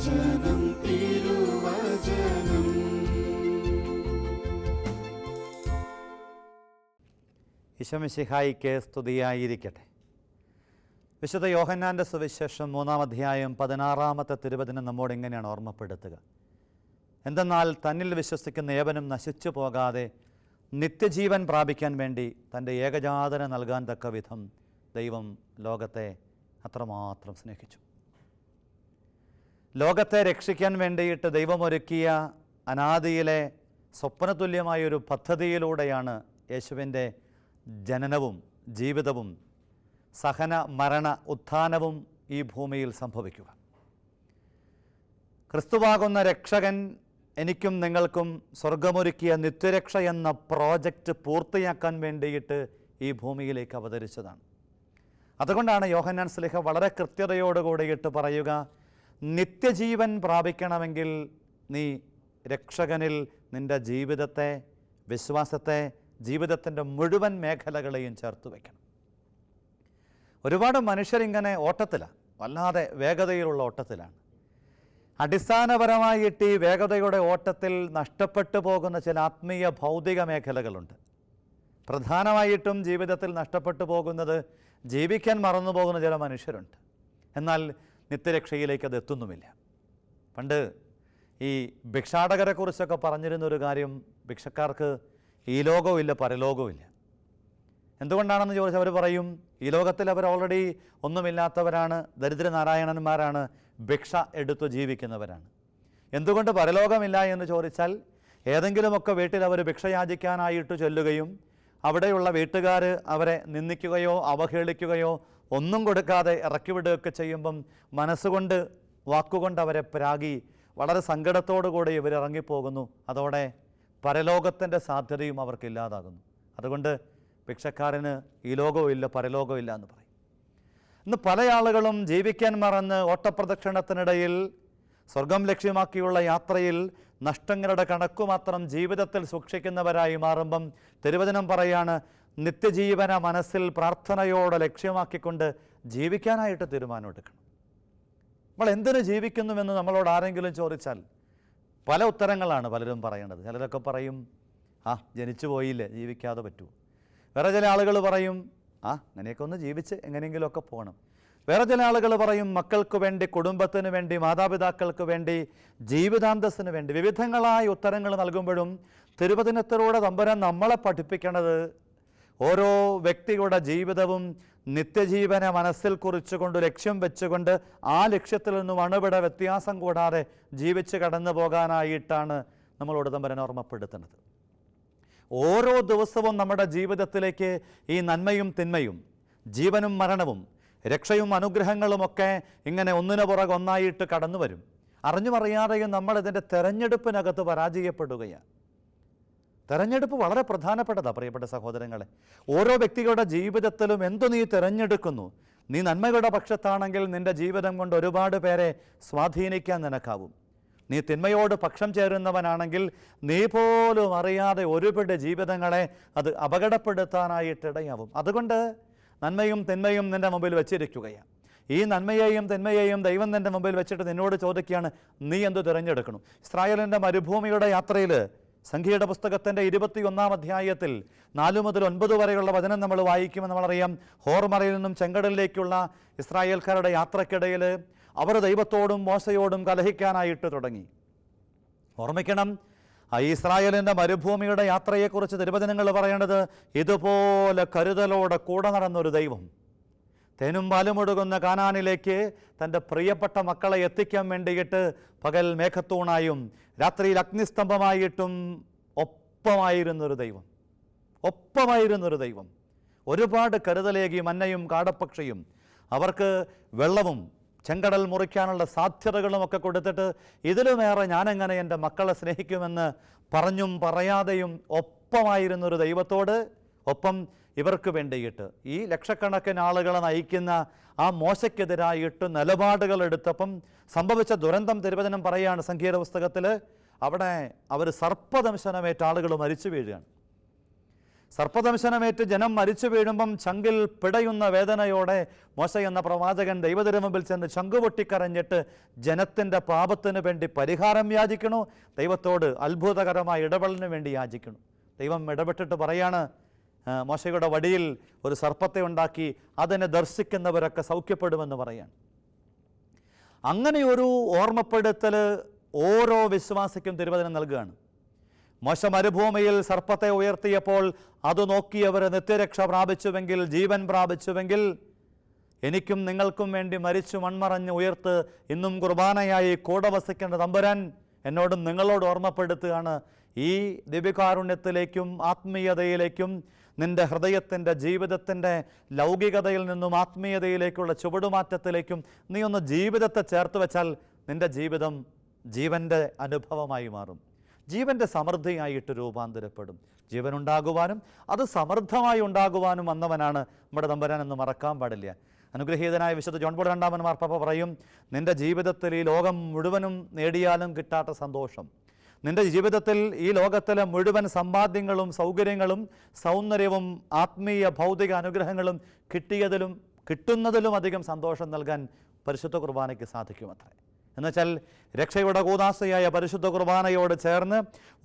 തിരുവചനം തിരുവചനം. ഈശോമിശിഹായിക്ക് സ്തുതിയായിരിക്കട്ടെ. വിശുദ്ധ യോഹന്നാന്റെ സുവിശേഷം മൂന്നാം അധ്യായം പതിനാറാമത്തെ തിരുവചനം നമ്മോട് എങ്ങനെയാണ് ഓർമ്മപ്പെടുത്തുക. എന്തെന്നാൽ തന്നിൽ വിശ്വസിക്കുന്ന ഏവനും നശിച്ചു പോകാതെ നിത്യജീവൻ പ്രാപിക്കാൻ വേണ്ടി തന്റെ ഏകജാതന നൽകാൻ തക്ക വിധം ദൈവം ലോകത്തെ അത്രമാത്രം സ്നേഹിച്ചു. ലോകത്തെ രക്ഷിക്കാൻ വേണ്ടിയിട്ട് ദൈവമൊരുക്കിയ അനാദിയിലെ സ്വപ്നതുല്യമായൊരു പദ്ധതിയിലൂടെയാണ് യേശുവിന്റെ ജനനവും ജീവിതവും സഹന മരണ ഉത്ഥാനവും ഈ ഭൂമിയിൽ സംഭവിക്കുക. ക്രിസ്തുവാകുന്ന രക്ഷകൻ എനിക്കും നിങ്ങൾക്കും സ്വർഗമൊരുക്കിയ നിത്യരക്ഷ എന്ന പ്രോജക്റ്റ് പൂർത്തിയാക്കാൻ വേണ്ടിയിട്ട് ഈ ഭൂമിയിലേക്ക് അവതരിച്ചതാണ്. അതുകൊണ്ടാണ് യോഹന്നാൻ സ്ലിഹ വളരെ കൃത്യതയോടുകൂടിയിട്ട് പറയുക നിത്യജീവൻ പ്രാപിക്കണമെങ്കിൽ നീ രക്ഷകനിൽ നിന്റെ ജീവിതത്തെ വിശ്വാസത്തെ ജീവിതത്തിന്റെ മുഴുവൻ മേഖലകളെയും ചേർത്ത് വയ്ക്കണം. ഒരുപാട് മനുഷ്യരിങ്ങനെ ഓട്ടത്തിലാണ് വല്ലാതെ വേഗതയിലുള്ള ഓട്ടത്തിലാണ്. അടിസ്ഥാനപരമായിട്ട് ഈ വേഗതയുടെ ഓട്ടത്തിൽ നഷ്ടപ്പെട്ടു പോകുന്ന ചില ആത്മീയ ഭൗതിക മേഖലകളുണ്ട്. പ്രധാനമായിട്ടും ജീവിതത്തിൽ നഷ്ടപ്പെട്ടു പോകുന്നത് ജീവിക്കാൻ മറന്നു പോകുന്ന ചില മനുഷ്യരുണ്ട്. എന്നാൽ നിത്യരക്ഷയിലേക്ക് അത് എത്തുന്നുമില്ല. പണ്ട് ഈ ഭിക്ഷാടകരെക്കുറിച്ചൊക്കെ പറഞ്ഞിരുന്ന ഒരു കാര്യം ഭിക്ഷക്കാർക്ക് ഈ ലോകവുമില്ല പരലോകവുമില്ല എന്തുകൊണ്ടാണെന്ന് ചോദിച്ചാൽ അവർ പറയും ഈ ലോകത്തിൽ അവർ ഓൾറെഡി ഒന്നുമില്ലാത്തവരാണ് ദരിദ്രനാരായണന്മാരാണ് ഭിക്ഷ എടുത്തു ജീവിക്കുന്നവരാണ്. എന്തുകൊണ്ട് പരലോകമില്ല എന്ന് ചോദിച്ചാൽ ഏതെങ്കിലുമൊക്കെ വീട്ടിൽ അവർ ഭിക്ഷയാചിക്കാനായിട്ട് ചൊല്ലുകയും അവിടെയുള്ള വീട്ടുകാർ അവരെ നിന്ദിക്കുകയോ അവഹേളിക്കുകയോ ഒന്നും കൊടുക്കാതെ ഇറക്കിവിടുകയൊക്കെ ചെയ്യുമ്പം മനസ്സുകൊണ്ട് വാക്കുകൊണ്ട് അവരെ പ്രാഗി വളരെ സങ്കടത്തോടുകൂടി ഇവർ ഇറങ്ങിപ്പോകുന്നു അതോടെ പരലോകത്തിന്റെ സാധ്യതയും അവർക്കില്ലാതാകുന്നു. അതുകൊണ്ട് ഭിക്ഷക്കാരന് ഈ ലോകവും ഇല്ല പരലോകവും ഇല്ല എന്ന് പറയും. ഇന്ന് പല ആളുകളും ജീവിക്കാൻ മറന്ന് ഓട്ടപ്രദക്ഷിണത്തിനിടയിൽ സ്വർഗം ലക്ഷ്യമാക്കിയുള്ള യാത്രയിൽ നഷ്ടങ്ങളുടെ കണക്കു മാത്രം ജീവിതത്തിൽ സൂക്ഷിക്കുന്നവരായി മാറുമ്പം തിരുവചനം പറയാണ് നിത്യജീവന മനസ്സിൽ പ്രാർത്ഥനയോടെ ലക്ഷ്യമാക്കിക്കൊണ്ട് ജീവിക്കാനായിട്ട് തീരുമാനമെടുക്കണം. നമ്മൾ എന്തിനു ജീവിക്കുന്നുവെന്ന് നമ്മളോട് ആരെങ്കിലും ചോദിച്ചാൽ പല ഉത്തരങ്ങളാണ് പലരും പറയേണ്ടത്. ചിലരൊക്കെ പറയും ആ ജനിച്ചു പോയില്ലേ ജീവിക്കാതെ പറ്റുമോ വേറെ ചില ആളുകൾ പറയും ആ അങ്ങനെയൊക്കെ ഒന്ന് ജീവിച്ച് എങ്ങനെയെങ്കിലുമൊക്കെ പോകണം. വേറെ ചില ആളുകൾ പറയും മക്കൾക്ക് വേണ്ടി കുടുംബത്തിന് വേണ്ടി മാതാപിതാക്കൾക്ക് വേണ്ടി ജീവിതാന്തസ്സിന് വേണ്ടി. വിവിധങ്ങളായ ഉത്തരങ്ങൾ നൽകുമ്പോഴും തിരുവചനത്തിലൂടെ തമ്പുരാൻ നമ്മളെ പഠിപ്പിക്കേണ്ടത് ഓരോ വ്യക്തികളുടെ ജീവിതവും നിത്യജീവനെ മനസ്സിൽ കുറിച്ചുകൊണ്ട് ലക്ഷ്യം വെച്ചുകൊണ്ട് ആ ലക്ഷ്യത്തിൽ നിന്നും അണുവിട വ്യത്യാസം കൂടാതെ ജീവിച്ച് കടന്നു പോകാനായിട്ടാണ് നമ്മളോട് തമ്പരൻ ഓർമ്മപ്പെടുത്തുന്നത്. ഓരോ ദിവസവും നമ്മുടെ ജീവിതത്തിലേക്ക് ഈ നന്മയും തിന്മയും ജീവനും മരണവും രക്ഷയും അനുഗ്രഹങ്ങളുമൊക്കെ ഇങ്ങനെ ഒന്നിനു പുറകെ ഒന്നായിട്ട് കടന്നു വരും അറിഞ്ഞുമറിയാതെയും നമ്മൾ ഇതിന്റെ തെരഞ്ഞെടുപ്പിനകത്ത് പരാജയപ്പെടുകയാണ്. തെരഞ്ഞെടുപ്പ് വളരെ പ്രധാനപ്പെട്ടതാണ് പ്രിയപ്പെട്ട സഹോദരങ്ങളെ. ഓരോ വ്യക്തികളുടെ ജീവിതത്തിലും എന്തു നീ തിരഞ്ഞെടുക്കുന്നു നീ നന്മയുടെ പക്ഷത്താണെങ്കിൽ നിന്റെ ജീവിതം കൊണ്ട് ഒരുപാട് പേരെ സ്വാധീനിക്കാൻ നിനക്കാവും. നീ തിന്മയോട് പക്ഷം ചേരുന്നവനാണെങ്കിൽ നീ പോലും അറിയാതെ ഒരുപിടി ജീവിതങ്ങളെ അത് അപകടപ്പെടുത്താനായിട്ടിടയാവും. അതുകൊണ്ട് നന്മയും തിന്മയും നിന്റെ മുമ്പിൽ വെച്ചിരിക്കുകയാണ്. ഈ നന്മയെയും തിന്മയെയും ദൈവം നിന്റെ മുമ്പിൽ വെച്ചിട്ട് നിന്നോട് ചോദിക്കുകയാണ് നീ എന്ത് തിരഞ്ഞെടുക്കണം? ഇസ്രായേലിന്റെ മരുഭൂമിയുടെ യാത്രയിൽ സംഖ്യയുടെ പുസ്തകത്തിന്റെ ഇരുപത്തിയൊന്നാം അധ്യായത്തിൽ നാലു മുതൽ ഒൻപത് വരെയുള്ള വചനം നമ്മൾ വായിക്കുമെന്ന് നമ്മളറിയാം. ഹോർമറയിൽ നിന്നും ചെങ്കടലിലേക്കുള്ള ഇസ്രായേൽക്കാരുടെ യാത്രക്കിടയിൽ അവർ ദൈവത്തോടും മോശയോടും കലഹിക്കാനായിട്ട് തുടങ്ങി. ഓർമ്മിക്കണം ഇസ്രായേലിന്റെ മരുഭൂമിയുടെ യാത്രയെക്കുറിച്ച് തിരുവചനങ്ങൾ പറയേണ്ടത് ഇതുപോലെ കരുതലോടെ കൂടെ നടന്നൊരു ദൈവം. തേനും പാലും ഒഴുകുന്ന കാനാനിലേക്ക് തന്റെ പ്രിയപ്പെട്ട മക്കളെ എത്തിക്കാൻ വേണ്ടിയിട്ട് പകൽ മേഘത്തൂണായും രാത്രിയിൽ അഗ്നിസ്തംഭമായിട്ടും ഒപ്പമായിരുന്നൊരു ദൈവം. ഒപ്പമായിരുന്നൊരു ദൈവം. ഒരുപാട് കരുതലേകി മന്നയും കാടപ്പക്ഷിയും അവർക്ക് വെള്ളവും ചെങ്കടൽ മുറിക്കാനുള്ള സാധ്യതകളും ഒക്കെ കൊടുത്തിട്ട് ഇതിലുമേറെ ഞാനെങ്ങനെ എന്റെ മക്കളെ സ്നേഹിക്കുമെന്ന് പറഞ്ഞും പറയാതെയും ഒപ്പമായിരുന്നൊരു ദൈവത്തോട് ഒപ്പം ഇവർക്ക് വേണ്ടിയിട്ട്. ഈ ലക്ഷക്കണക്കിന് ആളുകളെ നയിക്കുന്ന ആ മോശയ്ക്കെതിരായിട്ട് നിലപാടുകൾ എടുത്തപ്പം സംഭവിച്ച ദുരന്തം തിരുവചനം പറയുകയാണ് സംഗീത പുസ്തകത്തിൽ. അവിടെ അവർ സർപ്പദംശനമേറ്റ ആളുകൾ മരിച്ചു വീഴുകയാണ്. സർപ്പദംശനമേറ്റ് ജനം മരിച്ചു വീഴുമ്പം ചങ്കിൽ പിടയുന്ന വേദനയോടെ മോശ എന്ന പ്രവാചകൻ ദൈവത്തിനു മുമ്പിൽ ചെന്ന് ചങ്കു പൊട്ടിക്കരഞ്ഞിട്ട് ജനത്തിന്റെ പാപത്തിന് വേണ്ടി പരിഹാരം യാചിക്കണു ദൈവത്തോട് അത്ഭുതകരമായ ഇടപെടലിന് വേണ്ടി യാചിക്കണു. ദൈവം ഇടപെട്ടിട്ട് പറയാണ് മോശയുടെ വടിയിൽ ഒരു സർപ്പത്തെ ഉണ്ടാക്കി അതിനെ ദർശിക്കുന്നവരൊക്കെ സൗഖ്യപ്പെടുമെന്ന് പറയാണ്. അങ്ങനെ ഒരു ഓർമ്മപ്പെടുത്തൽ ഓരോ വിശ്വാസിക്കും തിരുവചനം നൽകുകയാണ്. മോശ മരുഭൂമിയിൽ സർപ്പത്തെ ഉയർത്തിയപ്പോൾ അത് നോക്കിയവർ നിത്യരക്ഷ പ്രാപിച്ചുവെങ്കിൽ ജീവൻ പ്രാപിച്ചുവെങ്കിൽ എനിക്കും നിങ്ങൾക്കും വേണ്ടി മരിച്ചു മൺമറഞ്ഞ് ഉയർത്ത് ഇന്നും കുർബാനയായി കൂടെ വസിക്കേണ്ട തമ്പുരാൻ എന്നോടും നിങ്ങളോട് ഓർമ്മപ്പെടുത്തുകയാണ്. ഈ ദിവ്യകാരുണ്യത്തിലേക്കും ആത്മീയതയിലേക്കും നിന്റെ ഹൃദയത്തിന്റെ ജീവിതത്തിന്റെ ലൗകികതയിൽ നിന്നും ആത്മീയതയിലേക്കുള്ള ചുവടുമാറ്റത്തിലേക്കും നീ ഒന്ന് ജീവിതത്തെ ചേർത്ത് വെച്ചാൽ നിന്റെ ജീവിതം ജീവന്റെ അനുഭവമായി മാറും. ജീവന്റെ സമൃദ്ധിയായിട്ട് രൂപാന്തരപ്പെടും. ജീവൻ ഉണ്ടാകുവാനും അത് സമൃദ്ധമായി ഉണ്ടാകുവാനും വന്നവനാണ് നമ്മുടെ തമ്പുരാൻ എന്ന് മറക്കാൻ പാടില്ല. അനുഗ്രഹീതനായ വിശുദ്ധ ജോൺ പോൾ രണ്ടാമൻ മാർപ്പാപ്പ പറയും നിന്റെ ജീവിതത്തിൽ ഈ ലോകം മുഴുവനും നേടിയാലും കിട്ടാത്ത സന്തോഷം. നിന്റെ ജീവിതത്തിൽ ഈ ലോകത്തിലെ മുഴുവൻ സമ്പാദ്യങ്ങളും സൗകര്യങ്ങളും സൗന്ദര്യവും ആത്മീയ ഭൗതിക അനുഗ്രഹങ്ങളും കിട്ടിയതിലും കിട്ടുന്നതിലും അധികം സന്തോഷം നൽകാൻ പരിശുദ്ധ കുർബാനയ്ക്ക് സാധിക്കുമത്രേ. എന്നുവെച്ചാൽ രക്ഷയുടെ കൂതാശയായ പരിശുദ്ധ കുർബാനയോട് ചേർന്ന്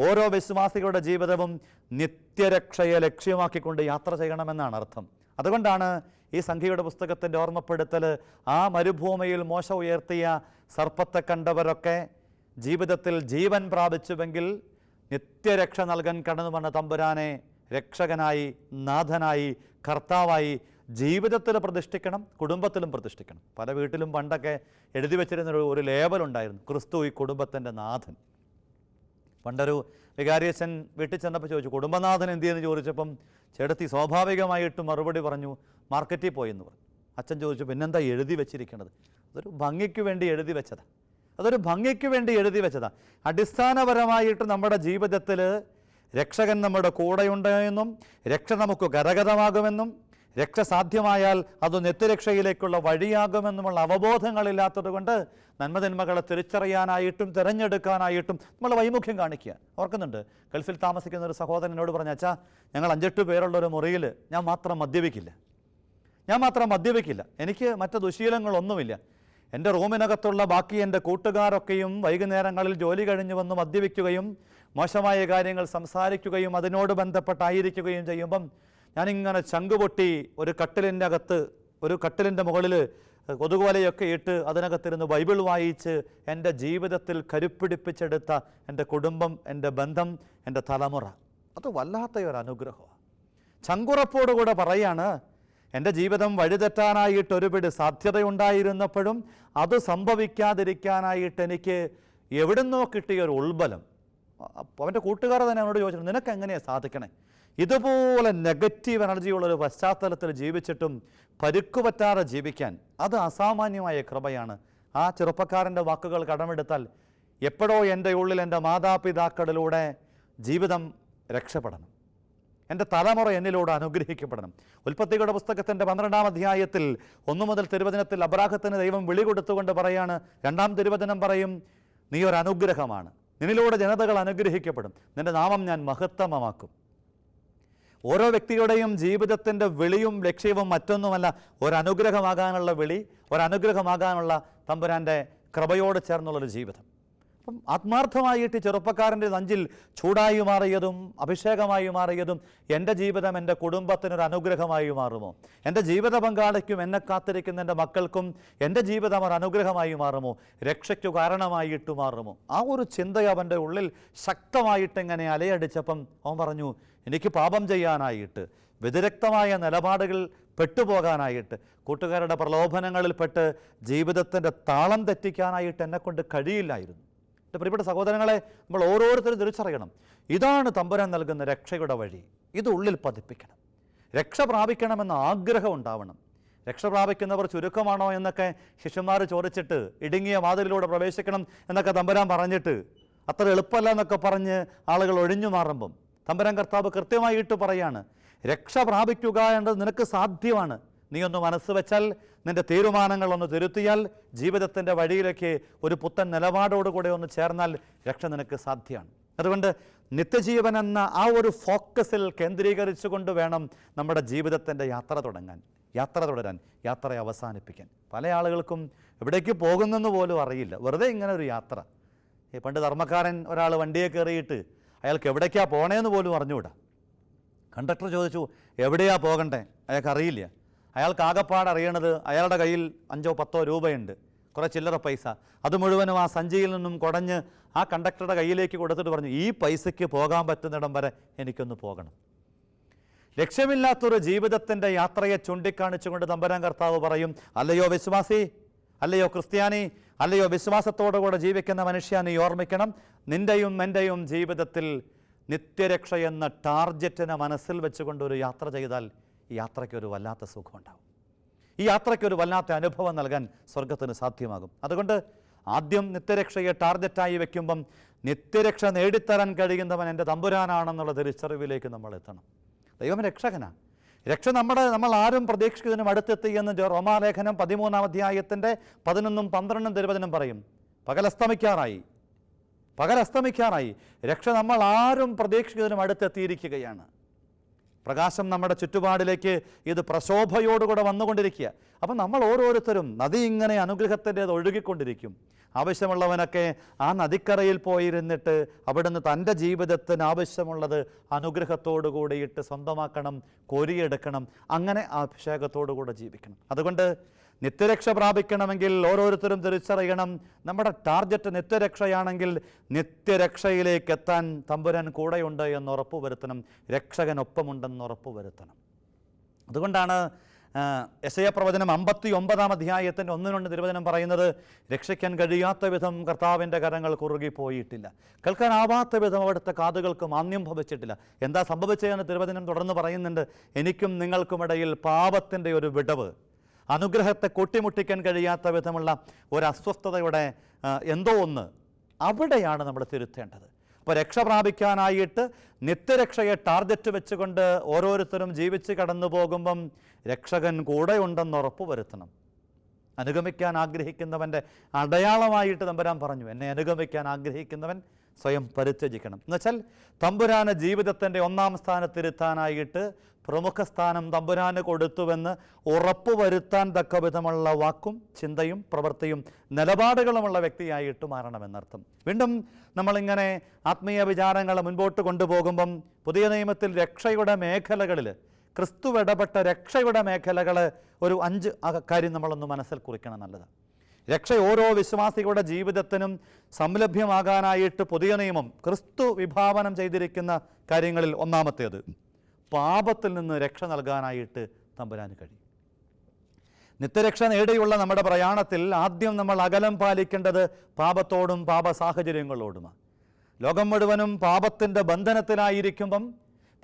ഓരോ വിശ്വാസികളുടെ ജീവിതവും നിത്യരക്ഷയെ ലക്ഷ്യമാക്കിക്കൊണ്ട് യാത്ര ചെയ്യണമെന്നാണ് അർത്ഥം. അതുകൊണ്ടാണ് ഈ സംഖ്യയുടെ പുസ്തകത്തിന്റെ ഓർമ്മപ്പെടുത്തൽ ആ മരുഭൂമിയിൽ മോശ ഉയർത്തിയ സർപ്പത്തെ കണ്ടവരൊക്കെ ജീവിതത്തിൽ ജീവൻ പ്രാപിച്ചുവെങ്കിൽ നിത്യരക്ഷ നൽകാൻ കടന്നു വന്ന തമ്പുരാനെ രക്ഷകനായി നാഥനായി കർത്താവായി ജീവിതത്തിൽ പ്രതിഷ്ഠിക്കണം കുടുംബത്തിലും പ്രതിഷ്ഠിക്കണം. പല വീട്ടിലും പണ്ടൊക്കെ എഴുതി വെച്ചിരുന്ന ഒരു- ലേബലുണ്ടായിരുന്നു ക്രിസ്തു ഈ കുടുംബത്തിന്റെ നാഥൻ. പണ്ടൊരു വികാരിയച്ഛൻ വീട്ടിൽ ചെന്നപ്പോൾ ചോദിച്ചു കുടുംബനാഥൻ എന്ത് ചെയ്യുന്നു ചോദിച്ചപ്പം ചേട്ടത്തി സ്വാഭാവികമായിട്ട് മറുപടി പറഞ്ഞു മാർക്കറ്റിൽ പോയെന്ന് പറഞ്ഞു. അച്ഛൻ ചോദിച്ചു പിന്നെന്താ എഴുതി വെച്ചിരിക്കുന്നത് അതൊരു ഭംഗിക്ക് വേണ്ടി എഴുതി വെച്ചതാ. അതൊരു ഭംഗിക്ക് വേണ്ടി എഴുതി വെച്ചതാണ് അടിസ്ഥാനപരമായിട്ട് നമ്മുടെ ജീവിതത്തിൽ രക്ഷകൻ നമ്മുടെ കൂടെയുണ്ട് എന്നും രക്ഷ നമുക്ക് കരകതമാകുമെന്നും രക്ഷ സാധ്യമായാൽ അത് നിത്യരക്ഷയിലേക്കുള്ള വഴിയാകുമെന്നുമുള്ള അവബോധങ്ങളില്ലാത്തത് കൊണ്ട് നന്മതിന്മകളെ തിരിച്ചറിയാനായിട്ടും തിരഞ്ഞെടുക്കാനായിട്ടും നമ്മൾ വൈമുഖ്യം കാണിക്കുക. ഓർക്കുന്നുണ്ട്? ഗൾഫിൽ താമസിക്കുന്ന ഒരു സഹോദരൻ എന്നോട് പറഞ്ഞ അച്ഛാ ഞങ്ങൾ അഞ്ചെട്ട് പേരുള്ള ഒരു മുറിയിൽ ഞാൻ മാത്രം മദ്യപിക്കില്ല. ഞാൻ മാത്രം മദ്യപിക്കില്ല. എനിക്ക് മറ്റ് ദുശീലങ്ങളൊന്നുമില്ല. എന്റെ റൂമിനകത്തുള്ള ബാക്കി എന്റെ കൂട്ടുകാരൊക്കെയും വൈകുന്നേരങ്ങളിൽ ജോലി കഴിഞ്ഞ് വന്ന് മദ്യപിക്കുകയും മോശമായ കാര്യങ്ങൾ സംസാരിക്കുകയും അതിനോട് ബന്ധപ്പെട്ടായിരിക്കുകയും ചെയ്യുമ്പം ഞാനിങ്ങനെ ചങ്കുപൊട്ടി ഒരു കട്ടിലിന്റെ അകത്ത് ഒരു കട്ടിലിന്റെ മുകളിൽ കൊതുകുവലയൊക്കെ ഇട്ട് അതിനകത്തിരുന്ന് ബൈബിൾ വായിച്ച് എന്റെ ജീവിതത്തിൽ കരുപ്പിടിപ്പിച്ചെടുത്ത എന്റെ കുടുംബം എന്റെ ബന്ധം എന്റെ തലമുറ. അത് വല്ലാത്ത ഒരു അനുഗ്രഹമാണ്. ചങ്കുറപ്പോടുകൂടെ പറയാണ് എന്റെ ജീവിതം വഴിതെറ്റാനായിട്ട് ഒരുപിടി സാധ്യതയുണ്ടായിരുന്നപ്പോഴും അത് സംഭവിക്കാതിരിക്കാനായിട്ട് എനിക്ക് എവിടുന്നോ കിട്ടിയ ഒരു ഉൾബലം. അവന്റെ കൂട്ടുകാർ തന്നെ അവനോട് ചോദിച്ചു നിനക്ക് എങ്ങനെയാണ് സാധിക്കണേ? ഇതുപോലെ നെഗറ്റീവ് എനർജിയുള്ളൊരു പശ്ചാത്തലത്തിൽ ജീവിച്ചിട്ടും പരുക്കു പറ്റാതെ ജീവിക്കാൻ അത് അസാമാന്യമായ കൃപയാണ്. ആ ചെറുപ്പക്കാരന്റെ വാക്കുകൾ കടമെടുത്താൽ എപ്പോഴോ എന്റെ ഉള്ളിൽ എന്റെ മാതാപിതാക്കളിലൂടെ ജീവിതം രക്ഷപ്പെടണം. എന്റെ തലമുറ എന്നിലൂടെ അനുഗ്രഹിക്കപ്പെടണം. ഉൽപ്പത്തികളുടെ പുസ്തകത്തിന്റെ പന്ത്രണ്ടാം അധ്യായത്തിൽ ഒന്നു മുതൽ തിരുവചനത്തിൽ അബ്രാഹത്തിന് ദൈവം വിളി കൊടുത്തുകൊണ്ട് പറയാണ് രണ്ടാം തിരുവചനം പറയും നീ ഒരു അനുഗ്രഹമാണ്. നിന്നിലൂടെ ജനതകൾ അനുഗ്രഹിക്കപ്പെടും. നിന്റെ നാമം ഞാൻ മഹത്തമമാക്കും. ഓരോ വ്യക്തിയുടെയും ജീവിതത്തിന്റെ വിളിയും ലക്ഷ്യവും മറ്റൊന്നുമല്ല ഒരനുഗ്രഹമാകാനുള്ള വിളി ഒരനുഗ്രഹമാകാനുള്ള തമ്പുരാന്റെ കൃപയോട് ചേർന്നുള്ളൊരു ജീവിതം. അപ്പം ആത്മാർത്ഥമായിട്ട് ചെറുപ്പക്കാരന്റെ നെഞ്ചിൽ ചൂടായി മാറിയതും അഭിഷേകമായി മാറിയതും എന്റെ ജീവിതം എന്റെ കുടുംബത്തിനൊരു അനുഗ്രഹമായി മാറുമോ? എന്റെ ജീവിത പങ്കാളിക്കും എന്നെ കാത്തിരിക്കുന്ന എന്റെ മക്കൾക്കും എന്റെ ജീവിതം ഒരു അനുഗ്രഹമായി മാറുമോ? രക്ഷയ്ക്കു കാരണമായിട്ട് മാറുമോ? ആ ഒരു ചിന്ത അവന്റെ ഉള്ളിൽ ശക്തമായിട്ട് ഇങ്ങനെ അലയടിച്ചപ്പം അവൻ പറഞ്ഞു എനിക്ക് പാപം ചെയ്യാനായിട്ട് വ്യതിരക്തമായ നിലപാടുകൾ പെട്ടുപോകാനായിട്ട് കൂട്ടുകാരുടെ പ്രലോഭനങ്ങളിൽപ്പെട്ട് ജീവിതത്തിന്റെ താളം തെറ്റിക്കാനായിട്ട് എന്നെക്കൊണ്ട് കഴിയില്ലായിരുന്നു. എന്റെ പ്രിയപ്പെട്ട സഹോദരങ്ങളെ നമ്മൾ ഓരോരുത്തരും തിരിച്ചറിയണം. ഇതാണ് തമ്പുരാൻ നൽകുന്ന രക്ഷയുടെ വഴി. ഇത് ഉള്ളിൽ പതിപ്പിക്കണം. രക്ഷ പ്രാപിക്കണമെന്ന ആഗ്രഹം ഉണ്ടാവണം. രക്ഷ പ്രാപിക്കുന്നവർ ചുരുക്കമാണോ എന്നൊക്കെ ശിഷ്യന്മാർ ചോദിച്ചിട്ട് ഇടുങ്ങിയ വാതിലിലൂടെ പ്രവേശിക്കണം എന്നൊക്കെ തമ്പുരാൻ പറഞ്ഞിട്ട് അത്ര എളുപ്പമല്ല എന്നൊക്കെ പറഞ്ഞ് ആളുകൾ ഒഴിഞ്ഞു മാറുമ്പം തമ്പുരാൻ കർത്താവ് കൃത്യമായിട്ട് പറയാണ് രക്ഷ പ്രാപിക്കുക എന്നത് നിനക്ക് സാധ്യമാണ്. നീ ഒന്ന് മനസ്സ് വെച്ചാൽ നിന്റെ തീരുമാനങ്ങൾ ഒന്ന് തിരുത്തിയാൽ ജീവിതത്തിന്റെ വഴിയിലേക്ക് ഒരു പുത്തൻ നിലപാടോടുകൂടെ ഒന്ന് ചേർന്നാൽ രക്ഷ നിനക്ക് സാധ്യമാണ്. അതുകൊണ്ട് നിത്യജീവൻ എന്ന ആ ഒരു ഫോക്കസിൽ കേന്ദ്രീകരിച്ചുകൊണ്ട് വേണം നമ്മുടെ ജീവിതത്തിന്റെ യാത്ര തുടങ്ങാൻ യാത്ര തുടരാൻ യാത്രയെ അവസാനിപ്പിക്കാൻ. പല ആളുകൾക്കും എവിടേക്ക് പോകുന്നെന്ന് പോലും അറിയില്ല. വെറുതെ ഇങ്ങനെ ഒരു യാത്ര. ഈ പണ്ട് ധർമ്മക്കാരൻ ഒരാൾ വണ്ടിയെ കയറിയിട്ട് അയാൾക്ക് എവിടേക്കാണ് പോണേന്ന് പോലും അറിഞ്ഞുകൂടാ. കണ്ടക്ടർ ചോദിച്ചു എവിടെയാ പോകണ്ടേ? അയാൾക്ക് അറിയില്ല. അയാൾക്ക് ആകപ്പാട് അറിയണത് അയാളുടെ കയ്യിൽ അഞ്ചോ പത്തോ രൂപയുണ്ട്. കുറേ ചില്ലറ പൈസ. അത് മുഴുവനും ആ സഞ്ചിയിൽ നിന്നും കുടഞ്ഞ് ആ കണ്ടക്ടറുടെ കയ്യിലേക്ക് കൊടുത്തിട്ട് പറഞ്ഞു ഈ പൈസയ്ക്ക് പോകാൻ പറ്റുന്നിടം വരെ എനിക്കൊന്ന് പോകണം. ലക്ഷ്യമില്ലാത്തൊരു ജീവിതത്തിന്റെ യാത്രയെ ചൂണ്ടിക്കാണിച്ചുകൊണ്ട് തമ്പരാൻ കർത്താവ് പറയും അല്ലയോ വിശ്വാസി? അല്ലയോ ക്രിസ്ത്യാനി? അല്ലയോ വിശ്വാസത്തോടുകൂടെ ജീവിക്കുന്ന മനുഷ്യ നീ ഓർമ്മിക്കണം നിന്റെയും എന്റെയും ജീവിതത്തിൽ നിത്യരക്ഷ എന്ന ടാർജറ്റിനെ മനസ്സിൽ വെച്ചുകൊണ്ട് ഒരു യാത്ര ചെയ്താൽ ഈ യാത്രയ്ക്ക് ഒരു വല്ലാത്ത സുഖമുണ്ടാകും ഈ യാത്രയ്ക്ക് ഒരു വല്ലാത്ത അനുഭവം നൽകാൻ സ്വർഗത്തിന് സാധ്യമാകും. അതുകൊണ്ട് ആദ്യം നിത്യരക്ഷയെ ടാർഗറ്റായി വെക്കുമ്പം നിത്യരക്ഷ നേടിത്തരാൻ കഴിയുന്നവൻ എന്റെ തമ്പുരാനാണെന്നുള്ള തിരിച്ചറിവിലേക്ക് നമ്മൾ എത്തണം. ദൈവം രക്ഷകനാണ് രക്ഷ നമ്മുടെ നമ്മൾ ആരും പ്രതീക്ഷിക്കുന്നതിനും അടുത്തെത്തി എന്ന് റോമാലേഖനം പതിമൂന്നാം അധ്യായത്തിന്റെ പതിനൊന്നും പന്ത്രണ്ടും തിരുവചനം പറയും. പകലസ്തമിക്കാറായി പകലസ്തമിക്കാറായി രക്ഷ നമ്മൾ ആരും പ്രതീക്ഷിക്കുന്നതിനും അടുത്തെത്തിയിരിക്കുകയാണ്. പ്രകാശം നമ്മുടെ ചുറ്റുപാടിലേക്ക് ഇത് പ്രശോഭയോടുകൂടെ വന്നുകൊണ്ടിരിക്കുക. അപ്പം നമ്മൾ ഓരോരുത്തരും നദി ഇങ്ങനെ അനുഗ്രഹത്തിന്റേത് ഒഴുകിക്കൊണ്ടിരിക്കും. ആവശ്യമുള്ളവനൊക്കെ ആ നദിക്കരയിൽ പോയിരുന്നിട്ട് അവിടുന്ന് തന്റെ ജീവിതത്തിന് ആവശ്യമുള്ളത് അനുഗ്രഹത്തോടു കൂടിയിട്ട് സ്വന്തമാക്കണം കോരിയെടുക്കണം അങ്ങനെ അഭിഷേകത്തോടു കൂടെ ജീവിക്കണം. അതുകൊണ്ട് നിത്യരക്ഷ പ്രാപിക്കണമെങ്കിൽ ഓരോരുത്തരും തിരിച്ചറിയണം. നമ്മുടെ ടാർഗറ്റ് നിത്യരക്ഷയാണെങ്കിൽ നിത്യരക്ഷയിലേക്ക് എത്താൻ തമ്പുരാൻ കൂടെയുണ്ട് എന്ന് ഉറപ്പുവരുത്തണം. രക്ഷകനൊപ്പമുണ്ടെന്ന് ഉറപ്പുവരുത്തണം. അതുകൊണ്ടാണ് എസയ പ്രവചനം അമ്പത്തി ഒമ്പതാം അധ്യായത്തിന്റെ ഒന്നിനൊന്ന് തിരുവചനം പറയുന്നത് രക്ഷിക്കാൻ കഴിയാത്ത വിധം കർത്താവിന്റെ കരങ്ങൾ കുറുകിപ്പോയിട്ടില്ല കേൾക്കാനാവാത്ത വിധം അവിടുത്തെ കാതുകൾക്ക് മാന്യം ഭവിച്ചിട്ടില്ല. എന്താ സംഭവിച്ചതെന്ന് തിരുവചനം തുടർന്ന് പറയുന്നുണ്ട് എനിക്കും നിങ്ങൾക്കുമിടയിൽ പാപത്തിന്റെ ഒരു വിടവ്. അനുഗ്രഹത്തെ കൊട്ടിമുട്ടിക്കാൻ കഴിയാത്ത വിധമുള്ള ഒരു അസ്വസ്ഥതയുടെ എന്തോ ഒന്ന് അവിടെയാണ് നമ്മൾ തിരുത്തേണ്ടത്. അപ്പോൾ രക്ഷ പ്രാപിക്കാനായിട്ട് നിത്യരക്ഷയെ ടാർഗറ്റ് വെച്ചുകൊണ്ട് ഓരോരുത്തരും ജീവിച്ച് കടന്നു പോകുമ്പം രക്ഷകൻ കൂടെ കൂടെയുണ്ടെന്ന് ഉറപ്പുവരുത്തണം അനുഗമിക്കാൻ ആഗ്രഹിക്കുന്നവന്റെ അടയാളമായിട്ട് തമ്പുരാൻ പറഞ്ഞു എന്നെ അനുഗമിക്കാൻ ആഗ്രഹിക്കുന്നവൻ സ്വയം പരിത്യജിക്കണം. എന്നുവെച്ചാൽ തമ്പുരാന് ജീവിതത്തിന്റെ ഒന്നാം സ്ഥാനത്തിരുത്താനായിട്ട് പ്രമുഖ സ്ഥാനം തമ്പുരാന് കൊടുത്തുവെന്ന് ഉറപ്പുവരുത്താൻ തക്ക വിധമുള്ള വാക്കും ചിന്തയും പ്രവൃത്തിയും നിലപാടുകളുമുള്ള വ്യക്തിയായിട്ട് മാറണമെന്നർത്ഥം. വീണ്ടും നമ്മളിങ്ങനെ ആത്മീയ വിചാരങ്ങൾ മുൻപോട്ട് കൊണ്ടുപോകുമ്പം പുതിയ നിയമത്തിൽ രക്ഷയുടെ മേഖലകളിൽ ക്രിസ്തു ഇടപെട്ട രക്ഷയുടെ മേഖലകൾ ഒരു അഞ്ച് കാര്യം നമ്മളൊന്ന് മനസ്സിൽ കുറിക്കണം നല്ലത്. രക്ഷ ഓരോ വിശ്വാസികളുടെ ജീവിതത്തിനും സംലഭ്യമാകാനായിട്ട് പുതിയ നിയമം ക്രിസ്തു വിഭാവനം ചെയ്തിരിക്കുന്ന കാര്യങ്ങളിൽ ഒന്നാമത്തേത് പാപത്തിൽ നിന്ന് രക്ഷ നൽകാനായിട്ട് തമ്പുരാന് കഴിയും. നിത്യരക്ഷ നേടിയുള്ള നമ്മുടെ പ്രയാണത്തിൽ ആദ്യം നമ്മൾ അകലം പാലിക്കേണ്ടത് പാപത്തോടും പാപ സാഹചര്യങ്ങളോടുമാണ്. ലോകം മുഴുവനും പാപത്തിന്റെ ബന്ധനത്തിലായിരിക്കുമ്പം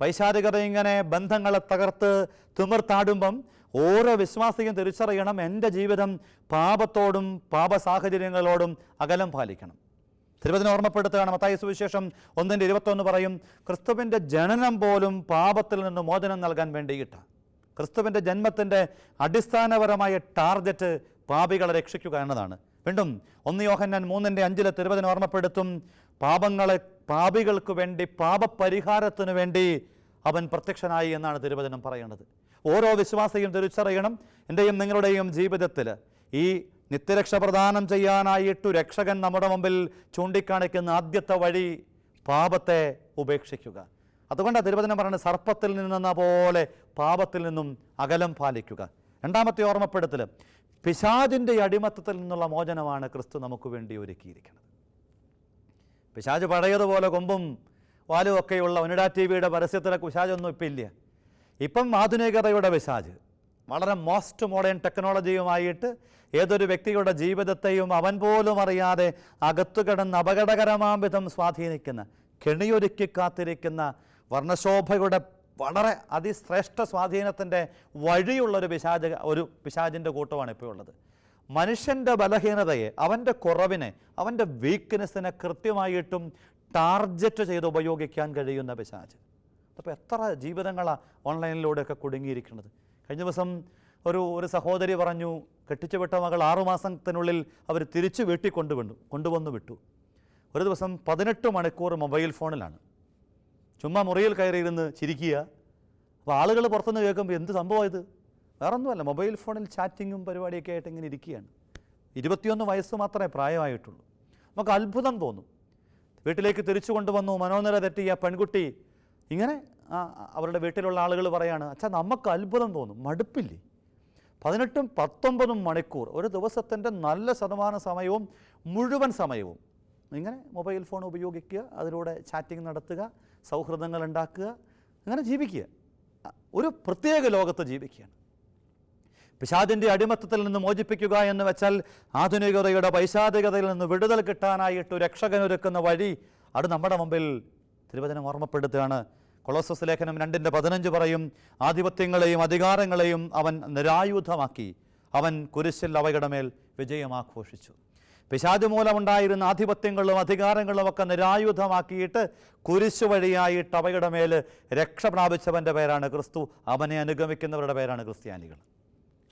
പൈശാചികത ഇങ്ങനെ ബന്ധങ്ങളെ തകർത്ത് തിമിർത്താടുമ്പം ഓരോ വിശ്വാസിയും തിരിച്ചറിയണം എന്റെ ജീവിതം പാപത്തോടും പാപ സാഹചര്യങ്ങളോടും അകലം പാലിക്കണം. തിരുവചനം ഓർമ്മപ്പെടുത്തുകയാണ് മത്തായ സുവിശേഷം ഒന്നിന്റെ ഇരുപത്തൊന്ന് പറയും ക്രിസ്തുവിന്റെ ജനനം പോലും പാപത്തിൽ നിന്ന് മോചനം നൽകാൻ വേണ്ടിയിട്ടാണ് ക്രിസ്തുവിന്റെ ജന്മത്തിന്റെ അടിസ്ഥാനപരമായ ടാർഗറ്റ് പാപികളെ രക്ഷിക്കുക എന്നതാണ്. വീണ്ടും ഒന്ന് യോഹന്നാൻ മൂന്നിന്റെ അഞ്ചിലെ തിരുവചനം ഓർമ്മപ്പെടുത്തും പാപങ്ങളെ പാപികൾക്ക് വേണ്ടി പാപപരിഹാരത്തിനു വേണ്ടി അവൻ പ്രത്യക്ഷനായി എന്നാണ് തിരുവചനം പറയുന്നത് ഓരോ വിശ്വാസിയും തിരിച്ചറിയണം എന്റെയും നിങ്ങളുടെയും ജീവിതത്തിൽ. ഈ നിത്യരക്ഷ പ്രദാനം ചെയ്യാനായിട്ട് രക്ഷകൻ നമ്മുടെ മുമ്പിൽ ചൂണ്ടിക്കാണിക്കുന്ന ആദ്യത്തെ വഴി പാപത്തെ ഉപേക്ഷിക്കുക. അതുകൊണ്ടാണ് തിരുവചനം പറയുന്നത് സർപ്പത്തിൽ നിന്നെന്ന പോലെ പാപത്തിൽ നിന്നും അകലം പാലിക്കുക. രണ്ടാമത്തെ ഓർമ്മപ്പെടുത്തൽ പിശാജിന്റെ അടിമത്തത്തിൽ നിന്നുള്ള മോചനമാണ് ക്രിസ്തു നമുക്ക് വേണ്ടി ഒരുക്കിയിരിക്കുന്നത്. പിശാജ് പഴയതുപോലെ കൊമ്പും വാലും ഒക്കെയുള്ള ടി വിയുടെ പരസ്യത്തിലെ പിശാജൊന്നും ഇപ്പം ഇല്ല. ഇപ്പം ആധുനികതയുടെ വിശാജ് വളരെ മോസ്റ്റ് മോഡേൺ ടെക്നോളജിയുമായിട്ട് ഏതൊരു വ്യക്തിയുടെ ജീവിതത്തെയും അവൻ പോലും അറിയാതെ അകത്തു കിടന്ന് അപകടകരമാം വിധം സ്വാധീനിക്കുന്ന കെണിയൊരുക്കി കാത്തിരിക്കുന്ന വർണശോഭയുടെ വളരെ അതിശ്രേഷ്ഠ സ്വാധീനത്തിന്റെ വഴിയുള്ളൊരു പിശാജ ഒരു പിശാജിന്റെ കൂട്ടമാണ് ഇപ്പോൾ ഉള്ളത്. മനുഷ്യന്റെ ബലഹീനതയെ അവന്റെ കുറവിനെ അവന്റെ വീക്ക്നെസ്സിനെ കൃത്യമായിട്ടും ടാർജറ്റ് ചെയ്ത് ഉപയോഗിക്കാൻ കഴിയുന്ന പിശാജ് അപ്പോൾ എത്ര ജീവിതങ്ങളാണ് ഓൺലൈനിലൂടെയൊക്കെ കുടുങ്ങിയിരിക്കുന്നത്. കഴിഞ്ഞ ദിവസം ഒരു ഒരു സഹോദരി പറഞ്ഞു കെട്ടിച്ചുവിട്ട മകൾ ആറുമാസത്തിനുള്ളിൽ അവർ തിരിച്ചു വീട്ടിൽ കൊണ്ടുവന്നു കൊണ്ടുവന്നു വിട്ടു. ഒരു ദിവസം പതിനെട്ട് മണിക്കൂർ മൊബൈൽ ഫോണിലാണ്. ചുമ്മാ മുറിയിൽ കയറിയിരുന്ന് ചിരിക്കുക. അപ്പോൾ ആളുകൾ പുറത്തുനിന്ന് കേൾക്കുമ്പോൾ എന്ത് സംഭവം ഇത്? വേറെ ഒന്നുമല്ല മൊബൈൽ ഫോണിൽ ചാറ്റിങ്ങും പരിപാടിയൊക്കെ ആയിട്ട് ഇങ്ങനെ ഇരിക്കുകയാണ്. ഇരുപത്തിയൊന്ന് വയസ്സ് മാത്രമേ പ്രായമായിട്ടുള്ളൂ. നമുക്ക് അത്ഭുതം തോന്നും. വീട്ടിലേക്ക് തിരിച്ചു കൊണ്ടുവന്നു മനോനില തെറ്റിയ പെൺകുട്ടി ഇങ്ങനെ അവരുടെ വീട്ടിലുള്ള ആളുകൾ പറയാണ് അച്ഛാ നമുക്ക് അത്ഭുതം തോന്നും. മടുപ്പില്ലേ? പതിനെട്ടും പത്തൊമ്പതും മണിക്കൂർ ഒരു ദിവസത്തിന്റെ നല്ല ശതമാനം സമയവും മുഴുവൻ സമയവും. ഇങ്ങനെ മൊബൈൽ ഫോൺ ഉപയോഗിക്കുക അതിലൂടെ ചാറ്റിംഗ് നടത്തുക സൗഹൃദങ്ങൾ ഉണ്ടാക്കുക അങ്ങനെ ജീവിക്കുക. ഒരു പ്രത്യേക ലോകത്ത് ജീവിക്കുകയാണ്. പിശാദിന്റെ അടിമത്തത്തിൽ നിന്ന് മോചിപ്പിക്കുക എന്ന് വെച്ചാൽ ആധുനികതയുടെ പൈശാചികതയിൽ നിന്ന് വിടുതൽ കിട്ടാനായിട്ട് രക്ഷകനൊരുക്കുന്ന വഴി അത് നമ്മുടെ മുമ്പിൽ തിരുവചനം ഓർമ്മപ്പെടുത്തുകയാണ്. കൊളോസസ് ലേഖനം രണ്ടിന്റെ പതിനഞ്ച് പറയും ആധിപത്യങ്ങളെയും അധികാരങ്ങളെയും അവൻ നിരായുധമാക്കി. അവൻ കുരിശിൽ അവയുടെ മേൽ വിജയമാഘോഷിച്ചു. പിശാജ് മൂലമുണ്ടായിരുന്ന ആധിപത്യങ്ങളും അധികാരങ്ങളും ഒക്കെ നിരായുധമാക്കിയിട്ട് കുരിശു വഴിയായിട്ട് അവയുടെ മേൽ രക്ഷ പ്രാപിച്ചവന്റെ പേരാണ് ക്രിസ്തു. അവനെ അനുഗമിക്കുന്നവരുടെ പേരാണ് ക്രിസ്ത്യാനികൾ.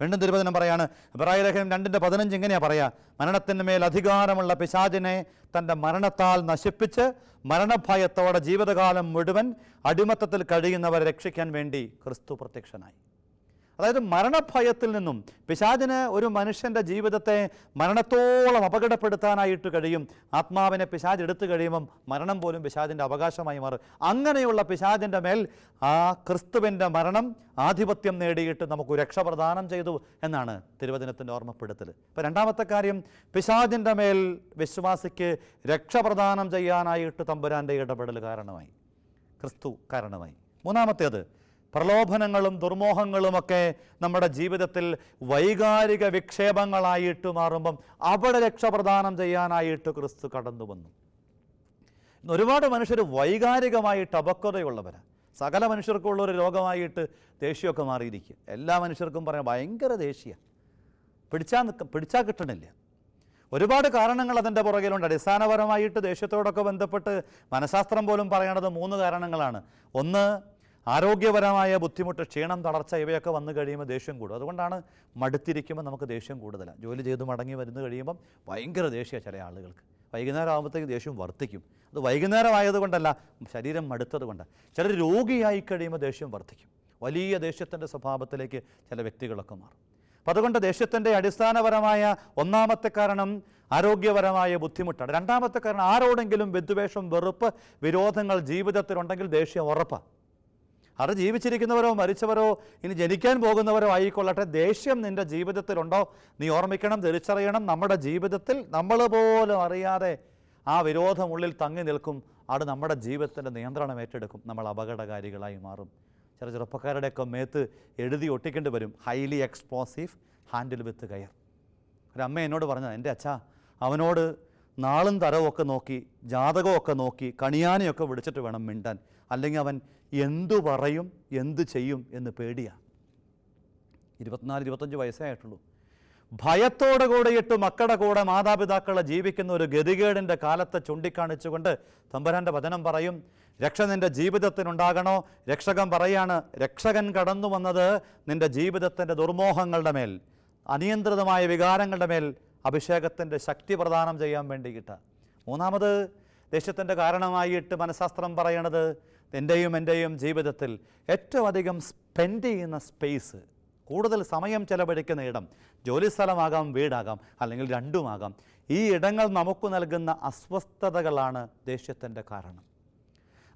വീണ്ടും തിരുവചനം പറയാണ്. ഇബ്രാഹിം ലേഖനം രണ്ടിന്റെ പതിനഞ്ച് ഇങ്ങനെയാ പറയുക മരണത്തിന് മേൽ അധികാരമുള്ള പിശാചിനെ തന്റെ മരണത്താൽ നശിപ്പിച്ച് മരണഭയത്തോടെ ജീവിതകാലം മുഴുവൻ അടിമത്തത്തിൽ കഴിയുന്നവരെ രക്ഷിക്കാൻ വേണ്ടി ക്രിസ്തു പ്രത്യക്ഷനായി. അതായത് മരണഭയത്തിൽ നിന്നും പിശാചിന് ഒരു മനുഷ്യന്റെ ജീവിതത്തെ മരണത്തോളം അപകടപ്പെടുത്താനായിട്ട് കഴിയും. ആത്മാവിനെ പിശാജ് എടുത്തു കഴിയുമ്പം മരണം പോലും പിശാചിന്റെ അവകാശമായി മാറും. അങ്ങനെയുള്ള പിശാചിന്റെ മേൽ ആ ക്രിസ്തുവിന്റെ മരണം ആധിപത്യം നേടിയിട്ട് നമുക്ക് രക്ഷ പ്രദാനം ചെയ്തു എന്നാണ് തിരുവചനത്തിന്റെ ഓർമ്മപ്പെടുത്തൽ ഇപ്പോൾ രണ്ടാമത്തെ കാര്യം പിശാചിന്റെ മേൽ വിശ്വാസിക്ക് രക്ഷ പ്രദാനം ചെയ്യാനായിട്ട് തമ്പുരാന്റെ ഇടപെടൽ കാരണമായി. ക്രിസ്തു കാരണമായി. മൂന്നാമത്തേത് പ്രലോഭനങ്ങളും ദുർമോഹങ്ങളുമൊക്കെ നമ്മുടെ ജീവിതത്തിൽ വൈകാരിക വിക്ഷേപങ്ങളായിട്ട് മാറുമ്പം അവിടെ രക്ഷപ്രദാനം ചെയ്യാനായിട്ട് ക്രിസ്തു കടന്നു വന്നു. ഒരുപാട് മനുഷ്യർ വൈകാരികമായിട്ട് അപക്വതയുള്ളവരാണ് സകല മനുഷ്യർക്കുള്ള ഒരു രോഗമായിട്ട് ദേഷ്യമൊക്കെ മാറിയിരിക്കുക. എല്ലാ മനുഷ്യർക്കും പറയാം ഭയങ്കര ദേഷ്യ. പിടിച്ചാൽ പിടിച്ചാൽ കിട്ടണില്ല. ഒരുപാട് കാരണങ്ങൾ അതിന്റെ പുറകിലുണ്ട്. അടിസ്ഥാനപരമായിട്ട് ദേഷ്യത്തോടൊക്കെ ബന്ധപ്പെട്ട് മനഃശാസ്ത്രം പോലും പറയണത് മൂന്ന് കാരണങ്ങളാണ്. ഒന്ന് ആരോഗ്യപരമായ ബുദ്ധിമുട്ട് ക്ഷീണം തളർച്ച ഇവയൊക്കെ വന്നു കഴിയുമ്പോൾ ദേഷ്യം കൂടും. അതുകൊണ്ടാണ് മടുത്തിരിക്കുമ്പോൾ നമുക്ക് ദേഷ്യം കൂടുതലാണ് ജോലി ചെയ്ത് മടങ്ങി വരുന്നു കഴിയുമ്പം ഭയങ്കര ദേഷ്യമാണ് ചില ആളുകൾക്ക്. വൈകുന്നേരം ആകുമ്പോഴത്തേക്ക് ദേഷ്യം വർദ്ധിക്കും. അത് വൈകുന്നേരം ആയതുകൊണ്ടല്ല ശരീരം മടുത്തത് കൊണ്ടാണ് ചിലർ രോഗിയായി കഴിയുമ്പോൾ ദേഷ്യം വർദ്ധിക്കും. വലിയ ദേഷ്യത്തിന്റെ സ്വഭാവത്തിലേക്ക് ചില വ്യക്തികളൊക്കെ മാറും. അപ്പം അതുകൊണ്ട് ദേഷ്യത്തിന്റെ അടിസ്ഥാനപരമായ ഒന്നാമത്തെ കാരണം ആരോഗ്യപരമായ ബുദ്ധിമുട്ടാണ്. രണ്ടാമത്തെ കാരണം ആരോടെങ്കിലും വിദ്വേഷം വെറുപ്പ് വിരോധങ്ങൾ ജീവിതത്തിലുണ്ടെങ്കിൽ ദേഷ്യം ഉറപ്പാണ് അത് ജീവിച്ചിരിക്കുന്നവരോ മരിച്ചവരോ ഇനി ജനിക്കാൻ പോകുന്നവരോ ആയിക്കൊള്ളട്ടെ. ദേഷ്യം നിന്റെ ജീവിതത്തിലുണ്ടോ? നീ ഓർമ്മിക്കണം തിരിച്ചറിയണം. നമ്മുടെ ജീവിതത്തിൽ നമ്മൾ പോലും അറിയാതെ ആ വിരോധമുള്ളിൽ തങ്ങി നിൽക്കും. അത് നമ്മുടെ ജീവിതത്തിന്റെ നിയന്ത്രണം ഏറ്റെടുക്കും. നമ്മൾ അപകടകാരികളായി മാറും. ചില ചെറുപ്പക്കാരുടെയൊക്കെ മേത്ത് എഴുതി ഒട്ടിക്കേണ്ടി വരും. ഹൈലി എക്സ്പ്ലോസീവ് ഹാൻഡിൽ വിത്ത് കയർ. ഒരമ്മ എന്നോട് പറഞ്ഞത് എന്റെ അച്ഛാ അവനോട് നാളും തരവുമൊക്കെ നോക്കി ജാതകമൊക്കെ നോക്കി കണിയാനെയൊക്കെ വിളിച്ചിട്ട് വേണം മിണ്ടാൻ. അല്ലെങ്കിൽ അവൻ എന്തു പറയും എന്തു ചെയ്യും എന്ന് പേടിയാണ് ഇരുപത്തിനാല് ഇരുപത്തഞ്ച് വയസ്സേ ആയിട്ടുള്ളൂ ഭയത്തോടെ കൂടെയിട്ട് മക്കളുടെ കൂടെ മാതാപിതാക്കളെ ജീവിക്കുന്ന ഒരു ഗതികേടിന്റെ കാലത്തെ ചൂണ്ടിക്കാണിച്ചുകൊണ്ട് തമ്പുരാന്റെ വചനം പറയും രക്ഷ നിന്റെ ജീവിതത്തിനുണ്ടാകണോ? രക്ഷകൻ പറയാണ് രക്ഷകൻ കടന്നു വന്നത് നിന്റെ ജീവിതത്തിന്റെ ദുർമോഹങ്ങളുടെ മേൽ അനിയന്ത്രിതമായ വികാരങ്ങളുടെ മേൽ അഭിഷേകത്തിന്റെ ശക്തി പ്രദാനം ചെയ്യാൻ വേണ്ടിയിട്ട്. മൂന്നാമത് ദേഷ്യത്തിന്റെ കാരണമായിട്ട് മനഃശാസ്ത്രം പറയണത് എന്റെയും എന്റെയും ജീവിതത്തിൽ ഏറ്റവും അധികം സ്പെൻഡ് ചെയ്യുന്ന സ്പേസ് കൂടുതൽ സമയം ചെലവഴിക്കുന്ന ഇടം ജോലിസ്ഥലമാകാം വീടാകാം അല്ലെങ്കിൽ രണ്ടുമാകാം. ഈ ഇടങ്ങൾ നമുക്ക് നൽകുന്ന അസ്വസ്ഥതകളാണ് ദേഷ്യത്തിന്റെ കാരണം.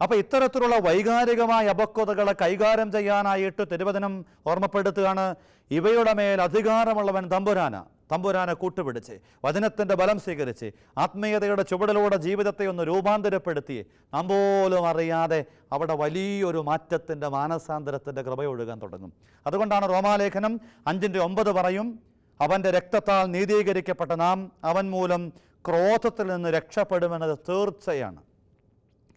അപ്പോൾ ഇത്തരത്തിലുള്ള വൈകാരികമായ അപക്വതകളെ കൈകാര്യം ചെയ്യാനായിട്ട് തിരുവചനം ഓർമ്മപ്പെടുത്തുകയാണ് ഇവയുടെ മേൽ അധികാരമുള്ളവൻ തമ്പുരാന. തമ്പുരാനെ കൂട്ടുപിടിച്ച് വചനത്തിന്റെ ബലം സ്വീകരിച്ച് ആത്മീയതയുടെ ചുവടിലൂടെ ജീവിതത്തെ ഒന്ന് രൂപാന്തരപ്പെടുത്തി നാം പോലും അറിയാതെ അവിടെ വലിയൊരു മാറ്റത്തിന്റെ മാനസാന്തരത്തിന്റെ കൃപയൊഴുകാൻ തുടങ്ങും. അതുകൊണ്ടാണ് റോമാലേഖനം അഞ്ചിന്റെ ഒമ്പത് പറയും അവന്റെ രക്തത്താൽ നീതീകരിക്കപ്പെട്ട നാം അവൻ മൂലം ക്രോധത്തിൽ നിന്ന് രക്ഷപ്പെടുമെന്നത് തീർച്ചയാണ്.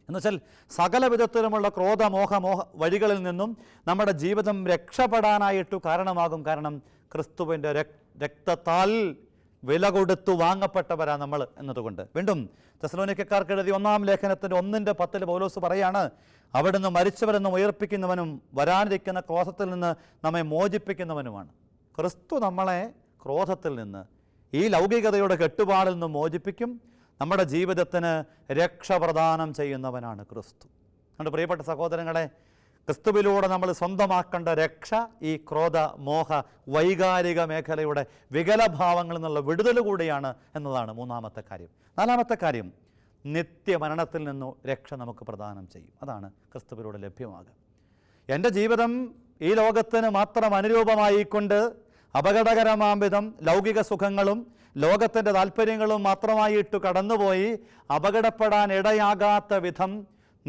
എന്നുവെച്ചാൽ സകല വിധത്തിലുമുള്ള ക്രോധ മോഹ വഴികളിൽ നിന്നും നമ്മുടെ ജീവിതം രക്ഷപ്പെടാനായിട്ട് കാരണമാകും കാരണം ക്രിസ്തുവിന്റെ രക് രക്തത്താൽ വില കൊടുത്തു വാങ്ങപ്പെട്ടവരാ നമ്മൾ എന്നതുകൊണ്ട്. വീണ്ടും തെസലോനിക്കാർക്ക് എഴുതി ഒന്നാം ലേഖനത്തിന്റെ ഒന്നിന്റെ പത്തിൽ പൗലോസ് പറയാണ് അവിടുന്ന് മരിച്ചവരെന്ന് ഉയർപ്പിക്കുന്നവനും വരാനിരിക്കുന്ന ക്രോധത്തിൽ നിന്ന് നമ്മെ മോചിപ്പിക്കുന്നവനുമാണ്. ക്രിസ്തു നമ്മളെ ക്രോധത്തിൽ നിന്ന് ഈ ലൗകികതയുടെ കെട്ടുപാടിൽ നിന്ന് മോചിപ്പിക്കും. നമ്മുടെ ജീവിതത്തിന് രക്ഷ പ്രദാനം ചെയ്യുന്നവനാണ് ക്രിസ്തു. അതുകൊണ്ട് പ്രിയപ്പെട്ട സഹോദരങ്ങളെ ക്രിസ്തുവിലൂടെ നമ്മൾ സ്വന്തമാക്കേണ്ട രക്ഷ ഈ ക്രോധ മോഹ വൈകാരിക മേഖലയുടെ വികലഭാവങ്ങളിൽ നിന്നുള്ള വിടുതൽ കൂടിയാണ് എന്നതാണ് മൂന്നാമത്തെ കാര്യം. നാലാമത്തെ കാര്യം നിത്യ മരണത്തിൽ നിന്നു രക്ഷ നമുക്ക് പ്രദാനം ചെയ്യും. അതാണ് ക്രിസ്തുവിലൂടെ ലഭ്യമാകുക. എന്റെ ജീവിതം ഈ ലോകത്തിന് മാത്രം അനുരൂപമായിക്കൊണ്ട് അപകടകരമാം വിധം ലൗകിക സുഖങ്ങളും ലോകത്തിന്റെ താല്പര്യങ്ങളും മാത്രമായിട്ട് കടന്നുപോയി അപകടപ്പെടാൻ ഇടയാകാത്ത വിധം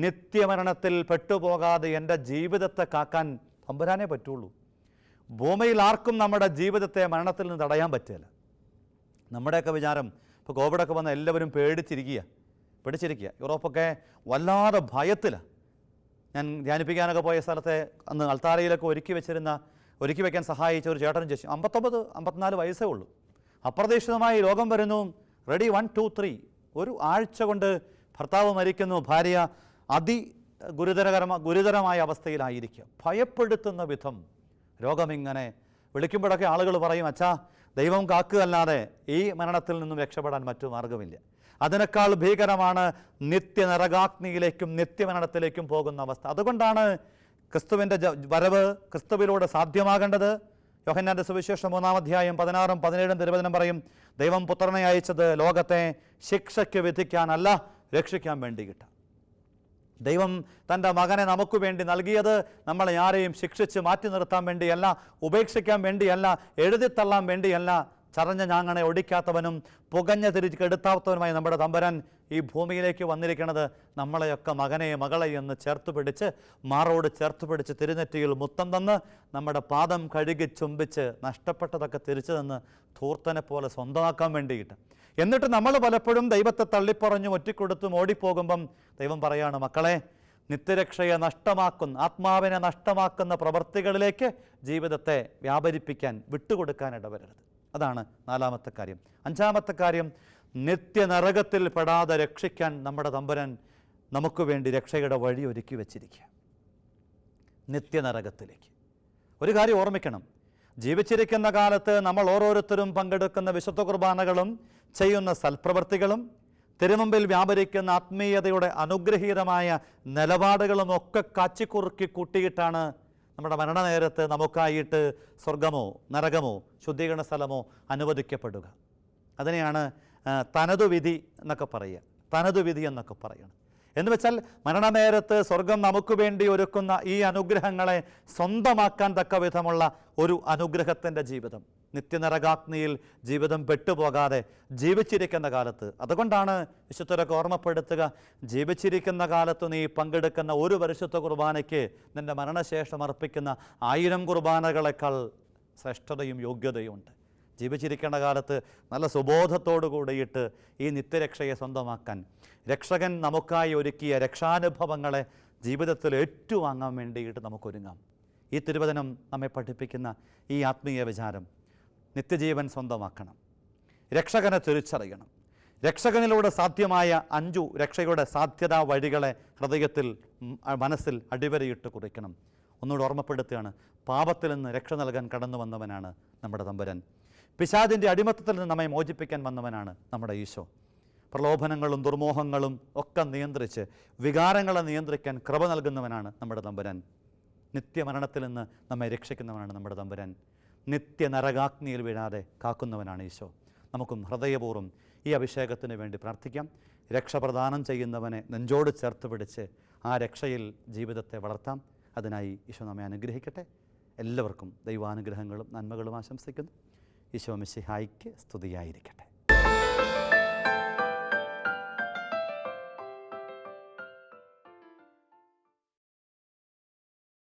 നിത്യമരണത്തിൽ പെട്ടുപോകാതെ എന്റെ ജീവിതത്തെ കാക്കാൻ തമ്പുരാനേ പറ്റുള്ളൂ. ഭൂമിയിൽ ആർക്കും നമ്മുടെ ജീവിതത്തെ മരണത്തിൽ നിന്ന് തടയാൻ പറ്റില്ല. നമ്മുടെയൊക്കെ വിചാരം ഇപ്പോൾ കോവിഡൊക്കെ വന്ന എല്ലാവരും പേടിച്ചിരിക്കുക പേടിച്ചിരിക്കുക. യൂറോപ്പൊക്കെ വല്ലാതെ ഭയത്തിലാണ് ഞാൻ ധ്യാനിപ്പിക്കാനൊക്കെ പോയ സ്ഥലത്തെ അന്ന് അൾത്താരയിലൊക്കെ ഒരുക്കി വെച്ചിരുന്ന ഒരുക്കി വയ്ക്കാൻ സഹായിച്ച ഒരു ചേട്ടനും ചേച്ചി അമ്പത്തൊമ്പത് അമ്പത്തിനാല് വയസ്സേ ഉള്ളൂ. അപ്രതീക്ഷിതമായി രോഗം വരുന്നു. Ready one two three. ഒരു ആഴ്ച കൊണ്ട് ഭർത്താവ് മരിക്കുന്നു ഭാര്യ അതി ഗുരുതരകരമ ഗുരുതരമായ അവസ്ഥയിലായിരിക്കുക. ഭയപ്പെടുത്തുന്ന വിധം രോഗമിങ്ങനെ വിളിക്കുമ്പോഴൊക്കെ ആളുകൾ പറയും അച്ഛാ ദൈവം കാക്കുകയല്ലാതെ ഈ മരണത്തിൽ നിന്നും രക്ഷപ്പെടാൻ മറ്റു മാർഗമില്ല അതിനേക്കാൾ ഭീകരമാണ് നിത്യ നിത്യനരകാഗ്നിയിലേക്കും നിത്യമരണത്തിലേക്കും പോകുന്ന അവസ്ഥ. അതുകൊണ്ടാണ് ക്രിസ്തുവിന്റെ വരവ് ക്രിസ്തുവിലൂടെ സാധ്യമാകേണ്ടത്. യോഹന്നാന്റെ സുവിശേഷം മൂന്നാം അധ്യായം പതിനാറും പതിനേഴും തിരുവചനം പറയും ദൈവം പുത്രനെ അയച്ചത് ലോകത്തെ ശിക്ഷയ്ക്ക് വിധിക്കാനല്ല രക്ഷിക്കാൻ വേണ്ടിയിട്ട് ദൈവം തന്റെ മകനെ നമുക്ക് വേണ്ടി നൽകിയത് നമ്മളെ ആരെയും ശിക്ഷിച്ച് മാറ്റി നിർത്താൻ വേണ്ടിയല്ല ഉപേക്ഷിക്കാൻ വേണ്ടിയല്ല എഴുതിത്തള്ളാൻ വേണ്ടിയല്ല. ചറഞ്ഞ ഞാങ്ങനെ ഒടിക്കാത്തവനും പുകഞ്ഞ തിരിച്ച് കെടുത്താത്തവനുമായി നമ്മുടെ തമ്പരൻ ഈ ഭൂമിയിലേക്ക് വന്നിരിക്കുന്നത് നമ്മളെയൊക്കെ മകനെ മകളെ എന്ന് ചേർത്ത് പിടിച്ച് മാറോട് ചേർത്ത് പിടിച്ച് തിരുനെറ്റിയിൽ മുത്തം തന്ന് നമ്മുടെ പാദം കഴുകി ചുംബിച്ച് നഷ്ടപ്പെട്ടതൊക്കെ തിരിച്ചു തന്ന് ധൂർത്തനെ പോലെ സ്വന്തമാക്കാൻ വേണ്ടിയിട്ട്. എന്നിട്ട് നമ്മൾ പലപ്പോഴും ദൈവത്തെ തള്ളിപ്പറഞ്ഞും ഒറ്റിക്കൊടുത്തും ഓടിപ്പോകുമ്പം ദൈവം പറയാണ് മക്കളെ നിത്യരക്ഷയെ നഷ്ടമാക്കുന്ന ആത്മാവിനെ നഷ്ടമാക്കുന്ന പ്രവൃത്തികളിലേക്ക് ജീവിതത്തെ വ്യാപരിപ്പിക്കാൻ വിട്ടുകൊടുക്കാൻ ഇടവരരുത്. അതാണ് നാലാമത്തെ കാര്യം. അഞ്ചാമത്തെ കാര്യം നിത്യനരകത്തിൽ പെടാതെ രക്ഷിക്കാൻ നമ്മുടെ തമ്പുരൻ നമുക്ക് വേണ്ടി രക്ഷയുടെ വഴി ഒരുക്കി വച്ചിരിക്കുക. നിത്യനരകത്തിലേക്ക്. ഒരു കാര്യം ഓർമ്മിക്കണം. ജീവിച്ചിരിക്കുന്ന കാലത്ത് നമ്മൾ ഓരോരുത്തരും പങ്കെടുക്കുന്ന വിശുദ്ധ കുർബാനകളും ചെയ്യുന്ന സൽപ്രവർത്തികളും തിരുമുമ്പിൽ വ്യാപരിക്കുന്ന ആത്മീയതയുടെ അനുഗ്രഹീതമായ നിലപാടുകളും ഒക്കെ കാച്ചിക്കുറുക്കി കൂട്ടിയിട്ടാണ് നമ്മുടെ മരണനേരത്ത് നമുക്കായിട്ട് സ്വർഗമോ നരകമോ ശുദ്ധീകരണ സ്ഥലമോ അനുവദിക്കപ്പെടുക. അതിനെയാണ് തനതു വിധി എന്നൊക്കെ പറയുക. തനതു വിധി എന്നൊക്കെ പറയണം. എന്ന് വെച്ചാൽ മരണനേരത്ത് സ്വർഗം നമുക്ക് വേണ്ടി ഒരുക്കുന്ന ഈ അനുഗ്രഹങ്ങളെ സ്വന്തമാക്കാൻ തക്ക വിധമുള്ള ഒരു അനുഗ്രഹത്തിന്റെ ജീവിതം. നിത്യനരകാഗ്നിയിൽ ജീവിതം പെട്ടുപോകാതെ ജീവിച്ചിരിക്കുന്ന കാലത്ത്. അതുകൊണ്ടാണ് വിശുദ്ധരൊക്കെ ഓർമ്മപ്പെടുത്തുക ജീവിച്ചിരിക്കുന്ന കാലത്ത് നീ പങ്കെടുക്കുന്ന ഒരു പരിശുദ്ധ കുർബാനയ്ക്ക് നിന്റെ മരണശേഷം അർപ്പിക്കുന്ന ആയിരം കുർബാനകളെക്കാൾ ശ്രേഷ്ഠതയും യോഗ്യതയും ഉണ്ട്. ജീവിച്ചിരിക്കേണ്ട കാലത്ത് നല്ല സുബോധത്തോടു കൂടിയിട്ട് ഈ നിത്യരക്ഷയെ സ്വന്തമാക്കാൻ രക്ഷകൻ നമുക്കായി ഒരുക്കിയ രക്ഷാനുഭവങ്ങളെ ജീവിതത്തിൽ ഏറ്റുവാങ്ങാൻ വേണ്ടിയിട്ട് നമുക്കൊരുങ്ങാം. ഈ തിരുവചനം നമ്മെ പഠിപ്പിക്കുന്ന ഈ ആത്മീയ വിചാരം നിത്യജീവൻ സ്വന്തമാക്കണം. രക്ഷകനെ തിരിച്ചറിയണം. രക്ഷകനിലൂടെ സാധ്യമായ അഞ്ചു രക്ഷയുടെ സാധ്യതാ വഴികളെ ഹൃദയത്തിൽ മനസ്സിൽ അടിവരയിട്ട് കുറിക്കണം. ഒന്നുകൂടെ ഓർമ്മപ്പെടുത്തുകയാണ് പാപത്തിൽ നിന്ന് രക്ഷ നൽകാൻ കടന്നു വന്നവനാണ് നമ്മുടെ തമ്പുരാൻ. പിശാദിന്റെ അടിമത്തത്തിൽ നിന്ന് നമ്മെ മോചിപ്പിക്കാൻ വന്നവനാണ് നമ്മുടെ ഈശോ. പ്രലോഭനങ്ങളും ദുർമോഹങ്ങളും ഒക്കെ നിയന്ത്രിച്ച് വികാരങ്ങളെ നിയന്ത്രിക്കാൻ കൃപ നൽകുന്നവനാണ് നമ്മുടെ തമ്പുരൻ. നിത്യമരണത്തിൽ നിന്ന് നമ്മെ രക്ഷിക്കുന്നവനാണ് നമ്മുടെ തമ്പുരാൻ. നിത്യ നരകാഗ്നിയിൽ വീഴാതെ കാക്കുന്നവനാണ് ഈശോ. നമുക്കും ഹൃദയപൂർവം ഈ അഭിഷേകത്തിന് വേണ്ടി പ്രാർത്ഥിക്കാം. രക്ഷപ്രദാനം ചെയ്യുന്നവനെ നെഞ്ചോട് ചേർത്ത് പിടിച്ച് ആ രക്ഷയിൽ ജീവിതത്തെ വളർത്താം. അതിനായി ഈശോ നമ്മെ അനുഗ്രഹിക്കട്ടെ. എല്ലാവർക്കും ദൈവാനുഗ്രഹങ്ങളും നന്മകളും ആശംസിക്കുന്നു. ഈശോ മിശിഹായിക്ക് സ്തുതിയായിരിക്കട്ടെ.